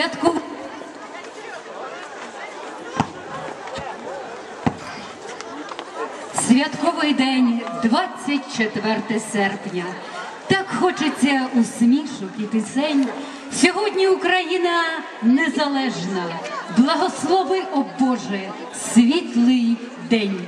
святку. Святковий день, 24 серпня. Так хочеться усмішок і пісень. Сьогодні Україна незалежна. Благослови, о Боже, світлий день.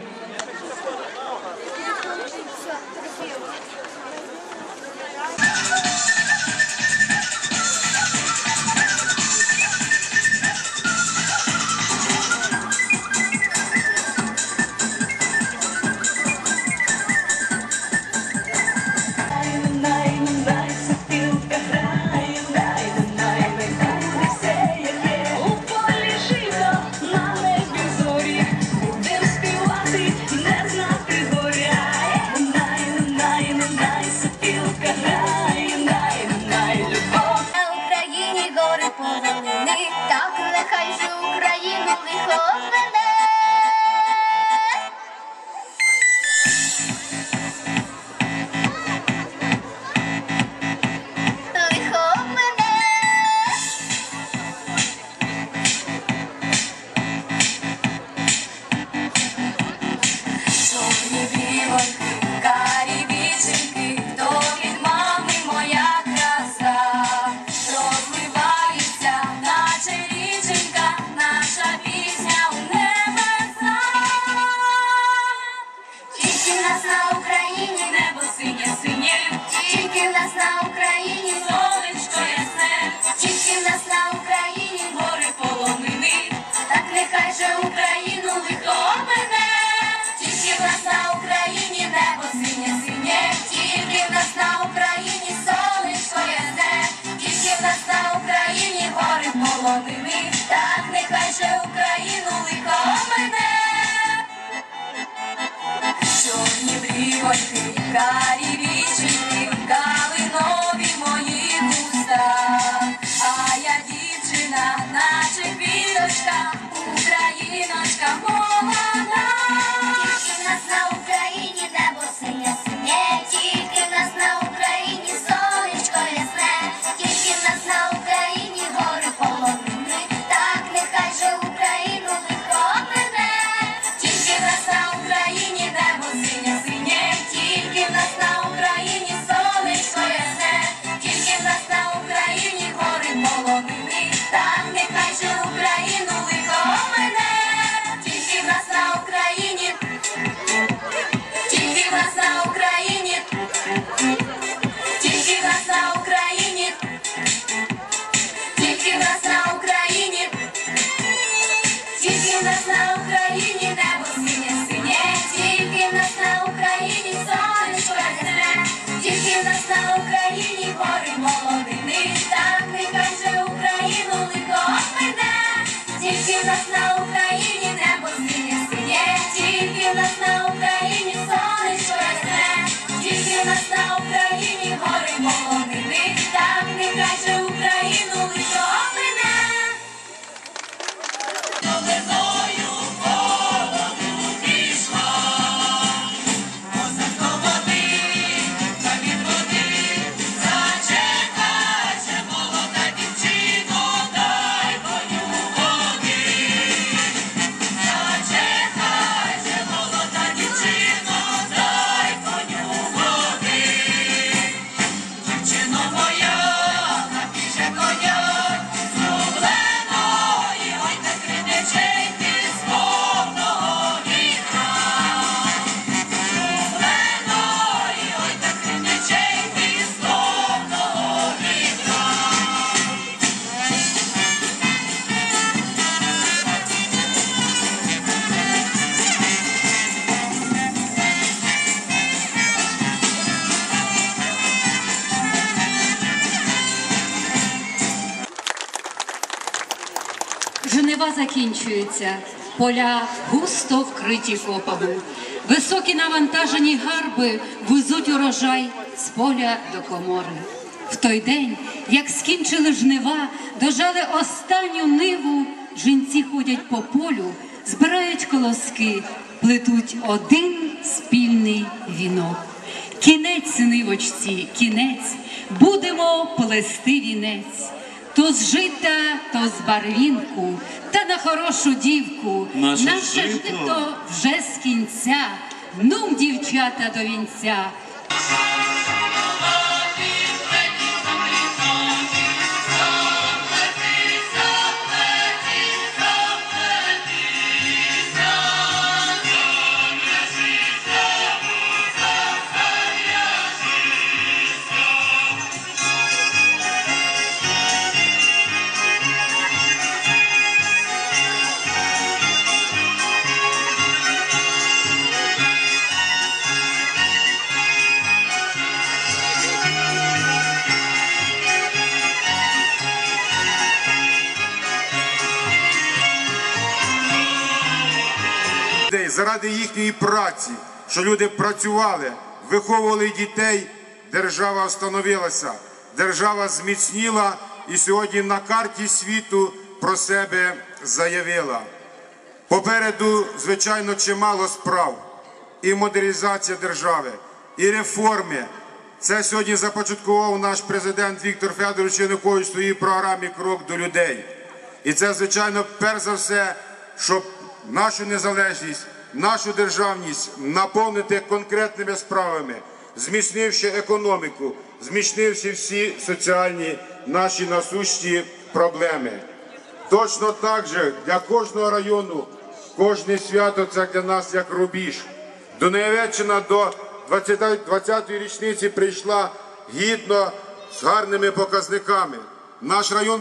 тягнуться поля густо вкриті копами. Високі навантажені гарби везуть урожай з поля до комори. В той день, як скінчили жнива, дожали останню ниву. Жінці ходять по полю, збирають колоски, плетуть один спільний вінок. Кінець нивочці, кінець, будемо плести вінець. То з жита, то з барвінку, на хорошу дівку. Наше жито. вже з кінця. Нум, дівчата, до вінця. Заради їхньої праці, що люди працювали, виховували дітей, держава встановилася, держава зміцніла і сьогодні на карті світу про себе заявила. Попереду, звичайно, чимало справ. І модернізація держави, і реформи. Це сьогодні започаткував наш президент Віктор Федорович Янукович в своїй програмі Крок до людей. І це, звичайно, перш за все, щоб нашу незалежність, нашу державність наповнити конкретними справами, зміцнивши економіку, зміцнивши всі соціальні наші насущні проблеми. Точно так же для кожного району кожне свято це для нас як рубіж. Дунаєвеччина до 20 20-ї річниці прийшла гідно з гарними показниками. Наш район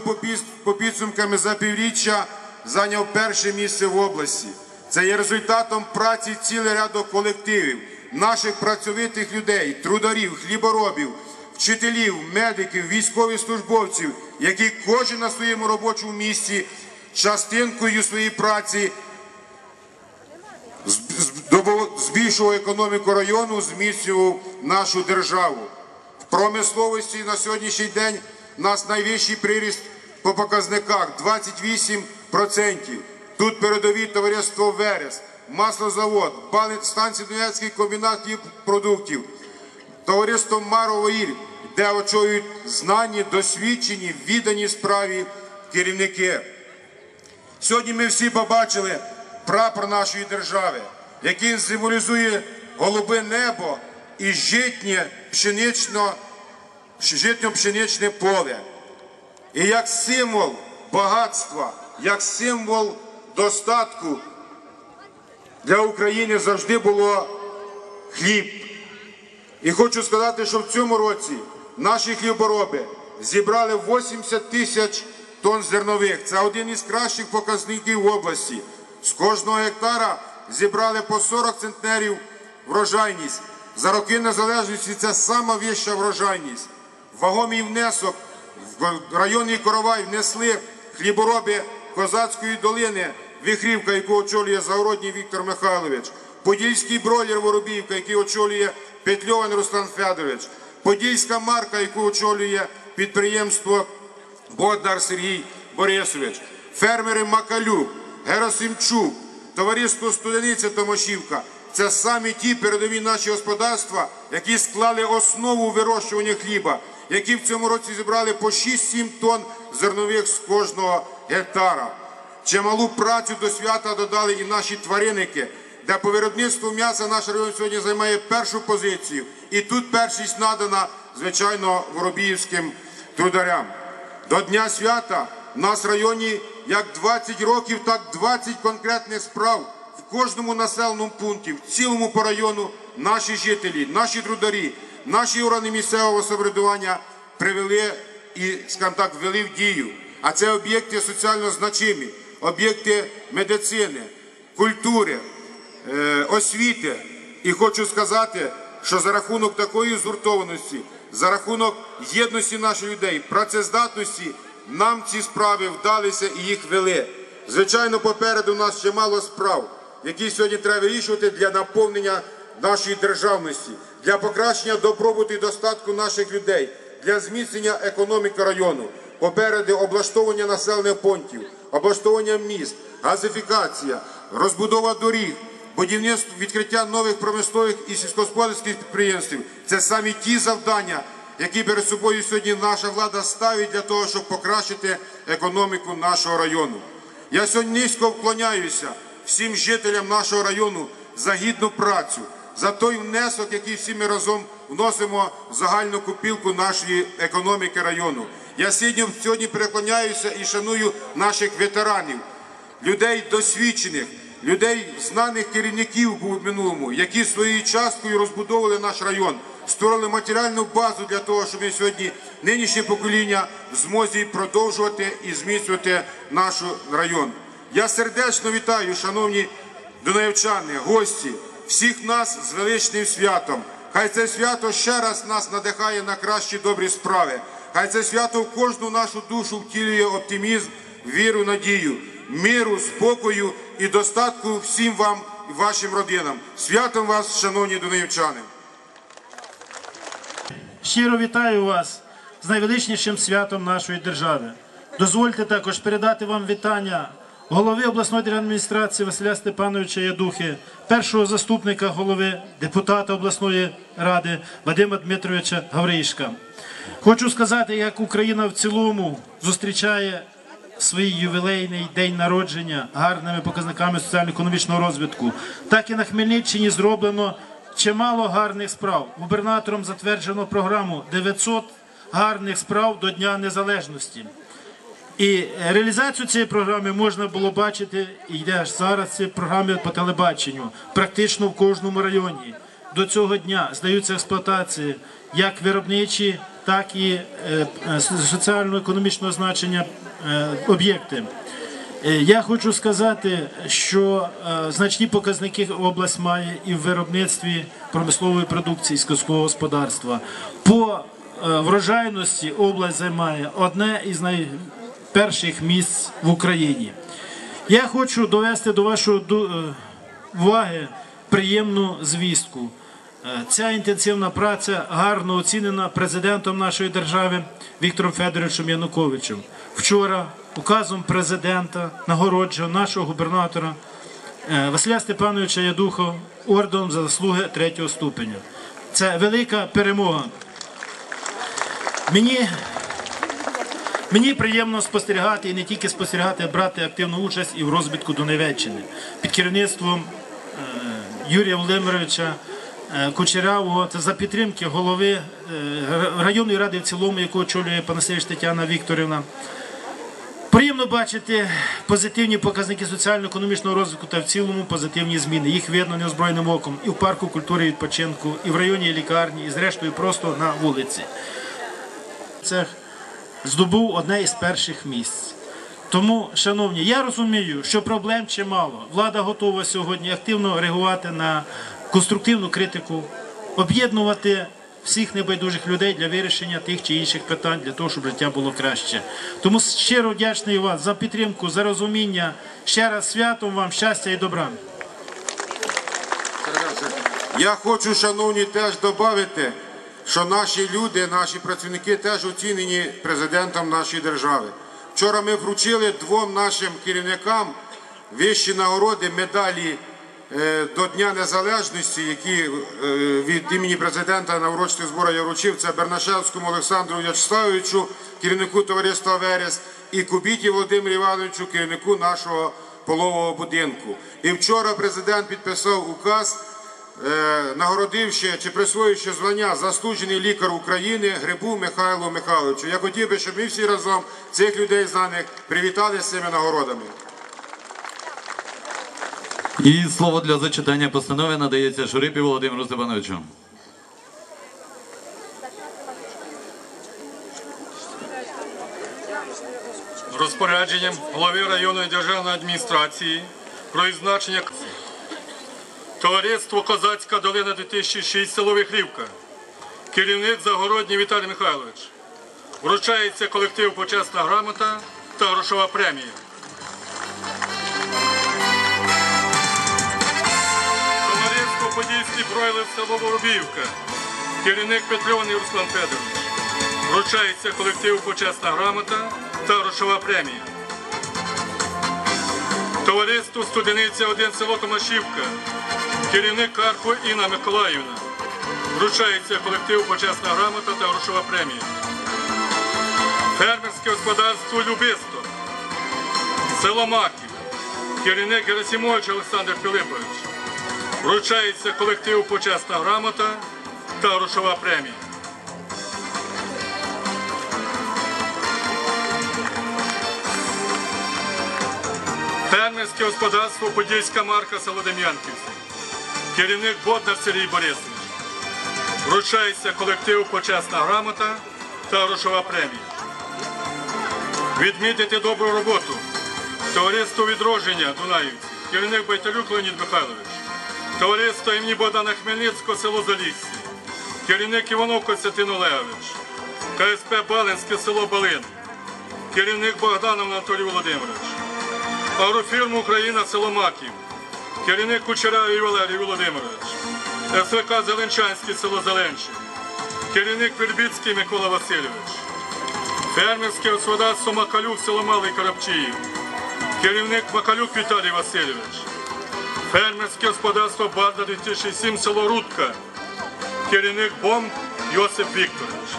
по підсумками за півріччя зайняв перше місце в області. Це є результатом праці цілий ряду колективів, наших працьовитих людей, трударів, хліборобів, вчителів, медиків, військових службовців, які кожен на своєму робочому місці частинкою своєї праці збільшував економіку району, зміцнював нашу державу. В промисловості на сьогоднішній день у нас найвищий приріст по показниках 28%. Тут передові товариство Верес, маслозавод, станція Донецький комбінат продуктів, товариство Маровоїль, де очолюють знані, досвідчені, віддані справі керівники. Сьогодні ми всі побачили прапор нашої держави, який символізує голубе небо і житнє пшенично, житньо-пшеничне поле. І як символ багатства, як символ достатку для України завжди було хліб. І хочу сказати, що в цьому році наші хлібороби зібрали 80 тисяч тонн зернових. Це один із кращих показників в області. З кожного гектара зібрали по 40 центнерів врожайність. За роки незалежності це сама вища врожайність. Вагомий внесок в районний коровай внесли хлібороби Козацької долини, Вихрівка, яку очолює Загородній Віктор Михайлович, Подільський бройлер Воробіївка, який очолює Петльован Руслан Федорович, Подільська марка, яку очолює підприємство Богдар Сергій Борисович, фермери Макалюк, Герасимчук, товариство Студениця Томашівка. Це самі ті передові наші господарства, які склали основу вирощування хліба, які в цьому році зібрали по 6-7 тонн зернових з кожного гектара. Чималу працю до свята додали і наші тваринники, де по виробництву м'яса наш район сьогодні займає першу позицію. І тут першість надана, звичайно, воробіївським трударям. До Дня свята в нас в районі як 20 років, так 20 конкретних справ в кожному населеному пункті, в цілому по району наші жителі, наші трударі, наші органи місцевого самоврядування привели і, скажімо так, ввели в дію. А це об'єкти соціально значимі, об'єкти медицини, культури, е, освіти. І хочу сказати, що за рахунок такої згуртованості, за рахунок єдності наших людей, працездатності, нам ці справи вдалися і їх вели. Звичайно, попереду нас ще мало справ, які сьогодні треба вирішувати для наповнення нашої державності, для покращення добробуту і достатку наших людей, для зміцнення економіки району. Попереду облаштовування населених пунктів, облаштовування міст, газифікація, розбудова доріг, будівництво відкриття нових промислових і сільськогосподарських підприємств. Це самі ті завдання, які перед собою сьогодні наша влада ставить для того, щоб покращити економіку нашого району. Я сьогодні низько вклоняюся всім жителям нашого району за гідну працю, за той внесок, який всі ми разом вносимо в загальну купілку нашої економіки району. Я сьогодні, переклоняюся і шаную наших ветеранів, людей досвідчених, людей знаних керівників у минулому, які своєю часткою розбудовували наш район, створили матеріальну базу для того, щоб ми сьогодні нинішнє покоління в змозі продовжувати і зміцнювати наш район. Я сердечно вітаю, шановні донаївчани, гості, всіх нас з величним святом. Хай це свято ще раз нас надихає на кращі добрі справи. Хай це свято в кожну нашу душу втілює оптимізм, віру, надію, миру, спокою і достатку всім вам і вашим родинам. Святом вас, шановні донаївчани! Щиро вітаю вас з найвеличнішим святом нашої держави. Дозвольте також передати вам вітання голови обласної адміністрації Василя Степановича Ядухи, першого заступника голови, депутата обласної ради Вадима Дмитровича Гавришка. Хочу сказати, як Україна в цілому зустрічає свій ювілейний день народження гарними показниками соціально-економічного розвитку, так і на Хмельниччині зроблено чимало гарних справ. Губернатором затверджено програму 900 гарних справ до Дня Незалежності. І реалізацію цієї програми можна було бачити, і йде аж зараз ці програми по телебаченню, практично в кожному районі. До цього дня здаються експлуатації як виробничі, так і е, е, соціально-економічного значення е, об'єкти. Я хочу сказати, що значні показники область має і в виробництві промислової продукції сільського господарства. По врожайності область займає одне із найперших місць в Україні. Я хочу довести до вашої уваги приємну звістку. Е, Ця інтенсивна праця гарно оцінена президентом нашої держави Віктором Федоровичем Януковичем. Вчора указом президента нагороджував нашого губернатора е, Василя Степановича Ядухова орденом за заслуги третього ступеня. Це велика перемога. Мені Мені приємно спостерігати і не тільки спостерігати, а брати активну участь і в розвитку Донеччини під керівництвом е, Юрія Володимировича Кучерявого та за підтримки голови е, районної ради в цілому, яку очолює Панасевич Тетяна Вікторівна. Приємно бачити позитивні показники соціально-економічного розвитку та в цілому позитивні зміни. Їх видно неозброєним оком і в парку культури відпочинку, і в районі лікарні, і зрештою просто на вулиці. Це здобув одне із перших місць. Тому, шановні, я розумію, що проблем чимало. Влада готова сьогодні активно реагувати на конструктивну критику, об'єднувати всіх небайдужих людей для вирішення тих чи інших питань, для того, щоб життя було краще. Тому щиро вдячний вас за підтримку, за розуміння. Ще раз святом вам щастя і добра. Я хочу, шановні, теж додати, що наші люди, наші працівники теж оцінені президентом нашої держави. Вчора ми вручили двом нашим керівникам вищі нагороди, медалі до Дня Незалежності, які е, від імені президента на урочистих зборах я Бернашевському Олександру В'ячеславовичу, керівнику товариства Верес, і Кубіті Володимиру Івановичу, керівнику нашого полового будинку. І вчора президент підписав указ е, нагородивши чи присвоївши звання заслужений лікар України Грибу Михайлу Михайловичу. Я хотів би, щоб ми всі разом цих людей знаних привітали з цими нагородами. І слово для зачитання постанови надається Шурипі Володимиру Степановичу. розпорядженням голови районної державної адміністрації про відзначення Товариство Козацька долина 2006 село Вихрівка. Керівник Загородній Віталій Михайлович. Вручається колектив Почесна грамота та грошова премія. Товариство Подільський бройлер село Воробіївка. Керівник Петльоний Руслан Федорович. Вручається колективу Почесна грамота та грошова премія. Товариству Студениця 1 село Томашівка. Керівник Карпо Інна Миколаївна. Вручається колективу почесна грамота та грошова премія. Фермерське господарство Любисто. Село Маків. Керівник Герасимович Олександр Пилипович. Вручається колективу почесна грамота та грошова премія. Фермерське господарство Подільська марка село Дем'янківське. Керівник Боднар Сергій Борисович. Вручається колективу почесна грамота та грошова премія. Відмітити добру роботу. Товариство відродження Дунаївці. Керівник Байталюк Леонід Михайлович. Товариство імені Богдана Хмельницького село Залісся. Керівник Іванов Костянтин Олегович. КСП Балинське село Балин. Керівник Богданов Анатолій Володимирович. Агрофірма Україна село Маків. Керівник Кучерявий Валерій Володимирович. СВК Зеленчанське село Зеленче. Керівник Вербіцький Микола Васильович. Фермерське господарство Макалюк село Малий Карапчиїв. Керівник Макалюк Віталій Васильович. Фермерське господарство Барда 2007 село Рудка. Керівник Бом Йосип Вікторович.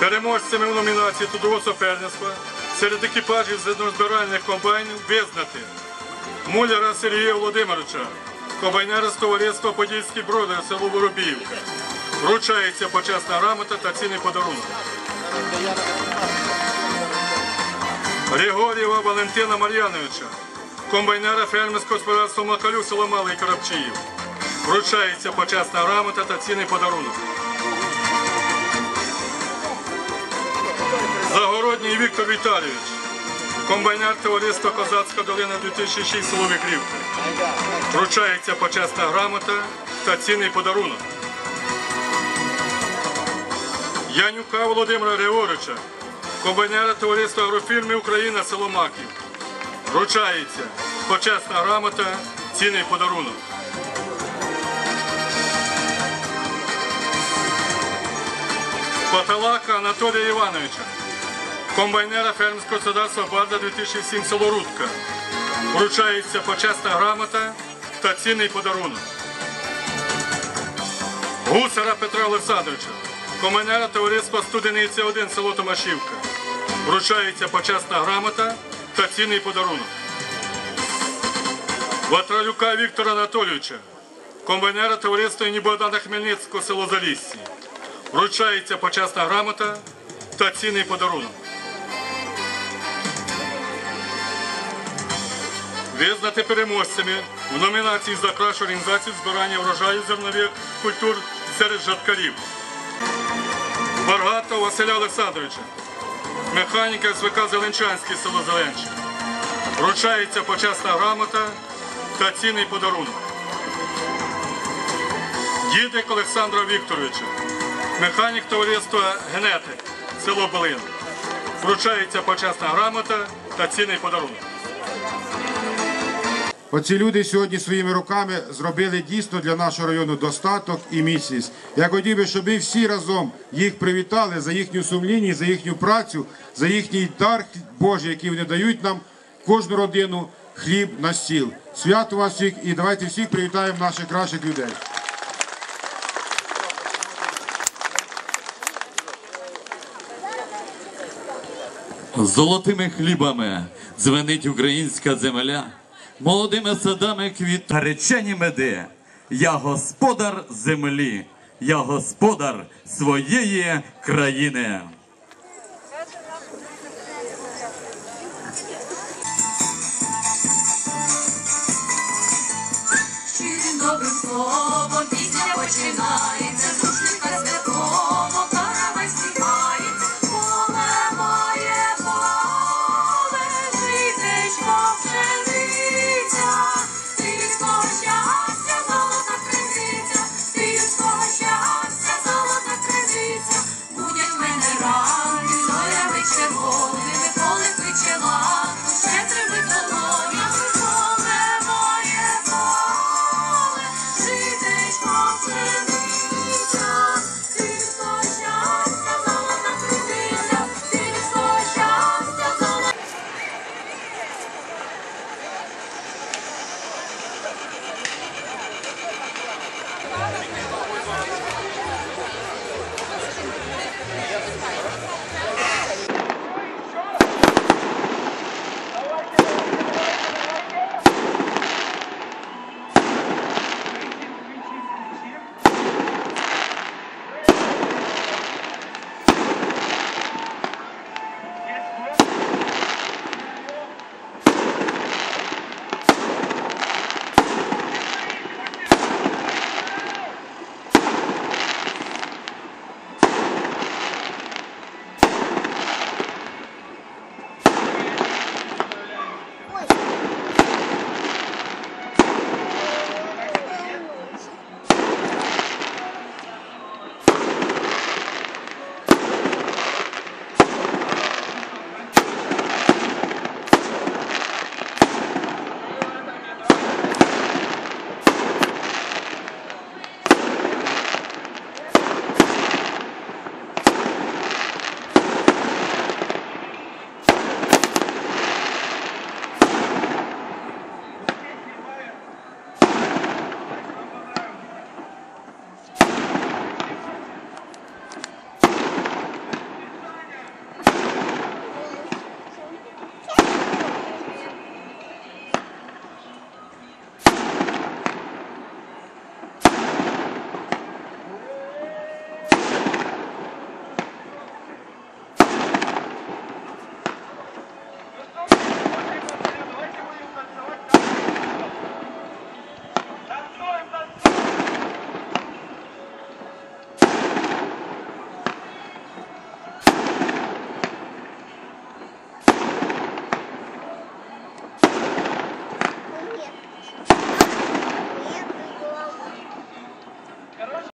Переможцями в номінації трудового суперництва серед екіпажів зернозбиральних комбайнів визнати Муляра Сергія Володимировича, комбайнера з товариства Подільський бродер село Воробіївка. Вручається почесна грамота та цінний подарунок. Григорєва Валентина Мар'яновича, комбайнера фермерського господарства Макалю село Малий Карапчиїв. Вручається почесна грамота та цінний подарунок. Загородній Віктор Віталійович, комбайнер товариства Козацька долина 2006 село Вікрівка. Вручається почесна грамота та цінний подарунок. Янюка Володимира Григоровича, комбайнера товариства агрофірми Україна село Маків. Вручається почесна грамота, цінний подарунок. Паталака Анатолія Івановича, комбайнера фермерського господарства Барда 2007 село Рудка. Вручається почесна грамота та цінний подарунок. Гусара Петра Олександровича, комбайнера товариства Студениця 1 село Томашівка. Вручається почесна грамота та цінний подарунок. Ватралюка Віктора Анатолійовича, комбайнера товариства імені Богдана Хмельницького село Залісці. Вручається почесна грамота та цінний подарунок. Визнати переможцями в номінації за кращу організацію збирання врожаю зернових культур серед жаткарів. Баргата Василя Олександровича, механіка СВК Зеленчанське село Зеленче. Вручається почесна грамота та цінний подарунок. Дідик Олександра Вікторовича, механік товариства Генетик, село Балин. Вручається почесна грамота та цінний подарунок. Оці люди сьогодні своїми руками зробили дійсно для нашого району достаток і міцність. Я хотів би, щоб ви всі разом їх привітали за їхню сумлінність, за їхню працю, за їхній дар Божий, який вони дають нам кожну родину хліб на стіл. Свято вас всіх і давайте всіх привітаємо наших кращих людей. Золотими хлібами дзвенить українська земля, молодими садами квіт. Речені меди, я господар землі, я господар своєї країни. Щирим добрим словом пісня починає.